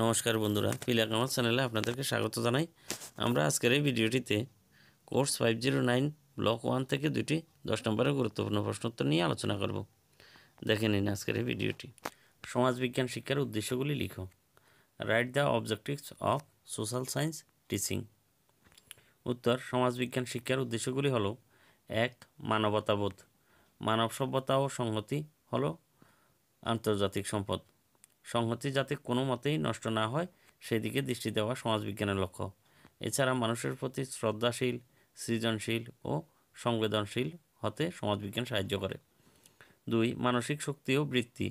নমস্কার বন্ধুরা পিলাক আমার চ্যানেলে আপনাদেরকে স্বাগত জানাই। আমরা আজকের এই ভিডিওটিতে course five zero nine, block one থেকে দুটি দশ নম্বরের গুরুত্বপূর্ণ প্রশ্নোত্তর নিয়ে আলোচনা করব। দেখে নিন আজকের এই ভিডিওটি। সমাজবিজ্ঞান শিক্ষার উদ্দেশ্যগুলি লিখো। Write the objectives of social science teaching উত্তর, সমাজবিজ্ঞান শিক্ষার উদ্দেশ্যগুলি হলো, এক, মানবতাবোধ। মানব সভ্যতা ও সংহতি হলো আন্তর্জাতিক সম্পদ। সংহতি যাতে কোনো মতেই নষ্ট না হয়, সেদিকে দৃষ্টি দেওয়া সমাজবিজ্ঞানের লক্ষ্য। এছাড়া মানুষের প্রতি শ্রদ্ধাশীল, সৃজনশীল ও সংবেদনশীল হতে সমাজবিজ্ঞান সাহায্য করে। দুই, মানসিক শক্তি ও বৃত্তি।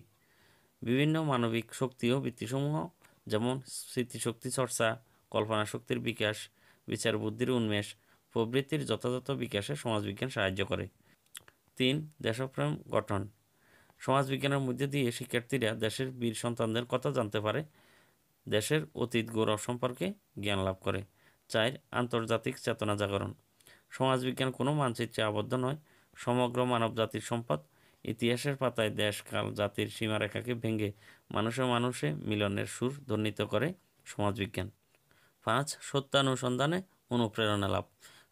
বিভিন্ন মানবিক শক্তি ও বৃত্তিসমূহ, যেমন স্মৃতিশক্তি চর্চা, কল্পনা শক্তির বিকাশ, বিচার বুদ্ধির উন্মেষ, প্রবৃত্তির যথাযথ বিকাশে সমাজবিজ্ঞান সাহায্য করে। তিন, দেশপ্রেম গঠন। সমাজবিজ্ঞানের মধ্যে দিয়ে শিক্ষার্থীরা দেশের বীর সন্তানদের কথা জানতে পারে, দেশের অতীত গৌরব সম্পর্কে জ্ঞান লাভ করে। চার, আন্তর্জাতিক চেতনা জাগরণ। সমাজবিজ্ঞান কোনো মানচিত্রে আবদ্ধ নয়, সমগ্র মানব জাতির সম্পদ। ইতিহাসের পাতায় দেশ, কাল, জাতির সীমারেখাকে ভেঙে মানুষে মানুষে মিলনের সুর ধ্বনিত করে সমাজবিজ্ঞান। পাঁচ, সত্যানুসন্ধানে অনুপ্রেরণা লাভ।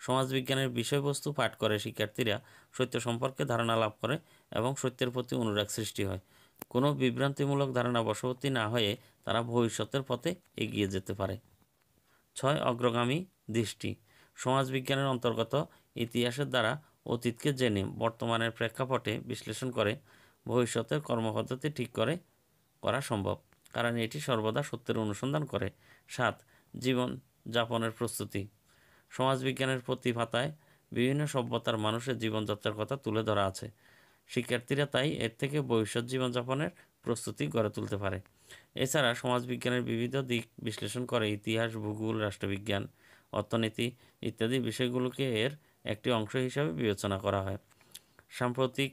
সমাজবিজ্ঞানের বিষয়বস্তু পাঠ করে শিক্ষার্থীরা সত্য সম্পর্কে ধারণা লাভ করে এবং সত্যের প্রতি অনুরাগ সৃষ্টি হয়। কোনো বিভ্রান্তিমূলক ধারণা বশবর্তী না হয়ে তারা ভবিষ্যতের পথে এগিয়ে যেতে পারে। ছয় অগ্রগামী দৃষ্টি। সমাজবিজ্ঞানের অন্তর্গত ইতিহাসের দ্বারা অতীতকে জেনে বর্তমানের প্রেক্ষাপটে বিশ্লেষণ করে ভবিষ্যতের কর্মপদ্ধতি ঠিক করে করা সম্ভব। কারণ এটি সর্বদা সত্যের অনুসন্ধান করে। সাত জীবন যাপনের প্রস্তুতি। সমাজবিজ্ঞানের প্রতি পাতায় বিভিন্ন সভ্যতার মানুষের জীবনযাত্রার কথা তুলে ধরা আছে। শিক্ষার্থীরা তাই এর থেকে ভবিষ্যৎ জীবনযাপনের প্রস্তুতি গড়ে তুলতে পারে। এছাড়া সমাজবিজ্ঞানের বিবিধ দিক বিশ্লেষণ করে ইতিহাস, ভূগোল, রাষ্ট্রবিজ্ঞান, অর্থনীতি ইত্যাদি বিষয়গুলোকে এর একটি অংশ হিসাবে বিবেচনা করা হয়। সাম্প্রতিক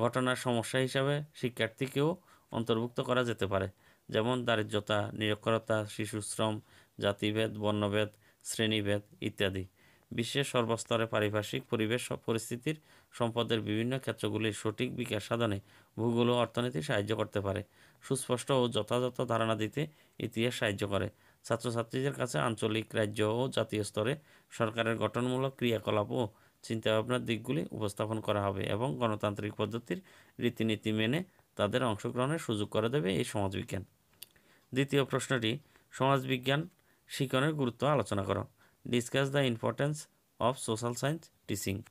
ঘটনার সমস্যা হিসাবে শিক্ষার্থীকেও অন্তর্ভুক্ত করা যেতে পারে, যেমন দারিদ্রতা, নিরক্ষরতা, শিশুশ্রম, জাতিভেদ, বর্ণভেদ শ্রেণীভেদ ইত্যাদি। বিশ্বের সর্বস্তরে পারিপার্শ্বিক পরিবেশ পরিস্থিতির সম্পদের বিভিন্ন ক্ষেত্রগুলির সঠিক বিকাশ সাধনে ভূগোল ও অর্থনীতি সাহায্য করতে পারে। সুস্পষ্ট ও যথাযথ ধারণা দিতে ইতিহাস সাহায্য করে। ছাত্রছাত্রীদের কাছে আঞ্চলিক, রাজ্য ও জাতীয় স্তরে সরকারের গঠনমূলক ক্রিয়াকলাপ ও চিন্তাভাবনার দিকগুলি উপস্থাপন করা হবে এবং গণতান্ত্রিক পদ্ধতির রীতিনীতি মেনে তাদের অংশগ্রহণের সুযোগ করে দেবে এই সমাজবিজ্ঞান। দ্বিতীয় প্রশ্নটি, সমাজবিজ্ঞান শিক্ষণের গুরুত্ব আলোচনা করো। Discuss the importance of social science teaching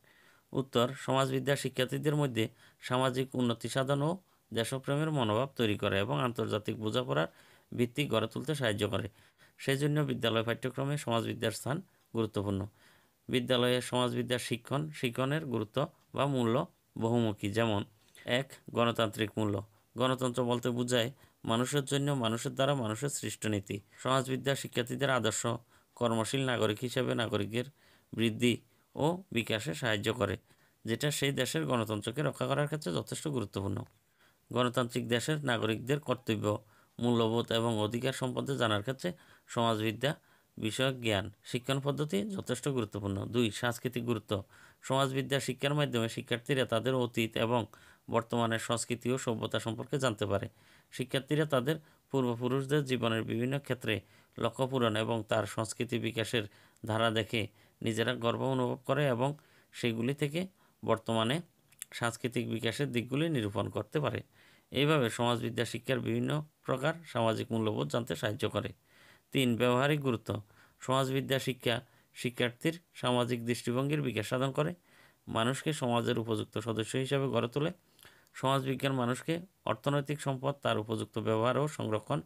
উত্তর, সমাজবিদ্যা শিক্ষার্থীদের মধ্যে সামাজিক উন্নতি সাধন ও দেশপ্রেমের মনোভাব তৈরি করে এবং আন্তর্জাতিক বোঝাপড়ার ভিত্তি গড়ে তুলতে সাহায্য করে। সেই জন্য বিদ্যালয় পাঠ্যক্রমে সমাজবিদ্যার স্থান গুরুত্বপূর্ণ। বিদ্যালয়ে সমাজবিদ্যার শিক্ষণ শিক্ষণের গুরুত্ব বা মূল্য বহুমুখী। যেমন, এক, গণতান্ত্রিক মূল্য। গণতন্ত্র বলতে বোঝায় মানুষের জন্য মানুষের দ্বারা মানুষের সৃষ্ট নীতি। সমাজবিদ্যা শিক্ষার্থীদের আদর্শ, কর্মশীল নাগরিক হিসেবে নাগরিকের বৃদ্ধি ও বিকাশে সাহায্য করে, যেটা সেই দেশের গণতন্ত্রকে রক্ষা করার ক্ষেত্রে যথেষ্ট গুরুত্বপূর্ণ। গণতান্ত্রিক দেশের নাগরিকদের কর্তব্য, মূল্যবোধ এবং অধিকার সম্পর্কে জানার ক্ষেত্রে সমাজবিদ্যা, বিষয়ক জ্ঞান, শিক্ষণ পদ্ধতি যথেষ্ট গুরুত্বপূর্ণ। দুই, সাংস্কৃতিক গুরুত্ব। সমাজবিদ্যা শিক্ষার মাধ্যমে শিক্ষার্থীরা তাদের অতীত এবং বর্তমানের সংস্কৃতি ও সভ্যতা সম্পর্কে জানতে পারে। শিক্ষার্থীরা তাদের পূর্বপুরুষদের জীবনের বিভিন্ন ক্ষেত্রে লক্ষ্য পূরণ এবং তার সংস্কৃতি বিকাশের ধারা দেখে নিজেরা গর্ব অনুভব করে এবং সেগুলি থেকে বর্তমানে সাংস্কৃতিক বিকাশের দিকগুলি নিরূপণ করতে পারে। এইভাবে সমাজবিদ্যা শিক্ষার বিভিন্ন প্রকার সামাজিক মূল্যবোধ জানতে সাহায্য করে। তিন, ব্যবহারিক গুরুত্ব। সমাজবিদ্যা শিক্ষা শিক্ষার্থীর সামাজিক দৃষ্টিভঙ্গির বিকাশ সাধন করে। মানুষকে সমাজের উপযুক্ত সদস্য হিসাবে গড়ে তোলে। সমাজবিজ্ঞান মানুষকে অর্থনৈতিক সম্পদ, তার উপযুক্ত ব্যবহার ও সংরক্ষণ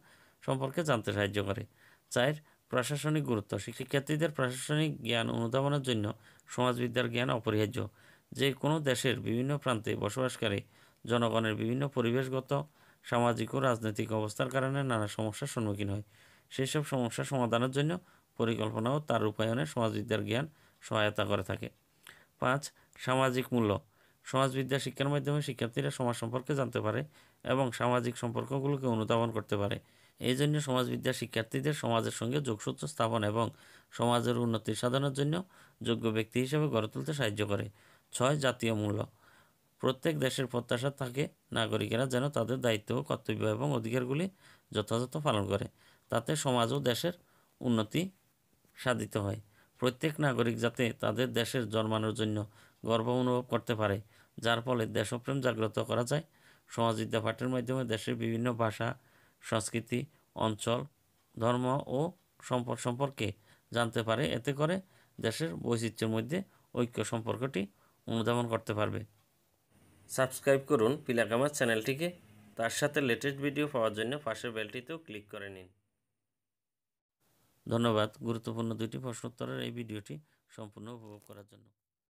সম্পর্কে জানতে সাহায্য করে। চার, প্রশাসনিক গুরুত্ব। শিক্ষার্থীদের প্রশাসনিক জ্ঞান অনুধাবনের জন্য সমাজবিদ্যার জ্ঞান অপরিহার্য। যে কোনো দেশের বিভিন্ন প্রান্তে বসবাসকারী জনগণের বিভিন্ন পরিবেশগত, সামাজিক ও রাজনৈতিক অবস্থার কারণে নানা সমস্যার সম্মুখীন হয়। সেসব সমস্যা সমাধানের জন্য পরিকল্পনা ও তার রূপায়ণে সমাজবিদ্যার জ্ঞান সহায়তা করে থাকে। পাঁচ, সামাজিক মূল্য। সমাজবিদ্যা, শিক্ষার মাধ্যমে শিক্ষার্থীরা সমাজ সম্পর্কে জানতে পারে এবং সামাজিক সম্পর্কগুলোকে অনুধাবন করতে পারে। এই জন্য সমাজবিদ্যা শিক্ষার্থীদের সমাজের সঙ্গে যোগসূত্র স্থাপন এবং সমাজের উন্নতি সাধনের জন্য যোগ্য ব্যক্তি হিসেবে গড়ে তুলতে সাহায্য করে। ছয়, জাতীয় মূল্য প্রত্যেক দেশের প্রত্যাশা থাকে নাগরিকেরা যেন তাদের দায়িত্ব কর্তব্য এবং অধিকারগুলি যথাযথ পালন করে, তাতে সমাজ ও দেশের উন্নতি সাধিত হয়। প্রত্যেক নাগরিক যাতে তাদের দেশের জন্মানোর জন্য গর্ব অনুভব করতে পারে, যার ফলে দেশপ্রেম জাগ্রত করা যায়। সমাজবিদ্যা পাঠের মাধ্যমে দেশের বিভিন্ন ভাষা, সংস্কৃতি, অঞ্চল, ধর্ম ও সম্পদ সম্পর্কে জানতে পারে। এতে করে দেশের বৈচিত্র্যের মধ্যে ঐক্য সম্পর্কটি অনুধাবন করতে পারবে। সাবস্ক্রাইব করুন পিলাকামার চ্যানেলটিকে। তার সাথে লেটেস্ট ভিডিও পাওয়ার জন্য পাশের বেলটিতেও ক্লিক করে নিন। ধন্যবাদ। গুরুত্বপূর্ণ দুটি প্রশ্নোত্তরের এই ভিডিওটি সম্পূর্ণ উপভোগ করার জন্য।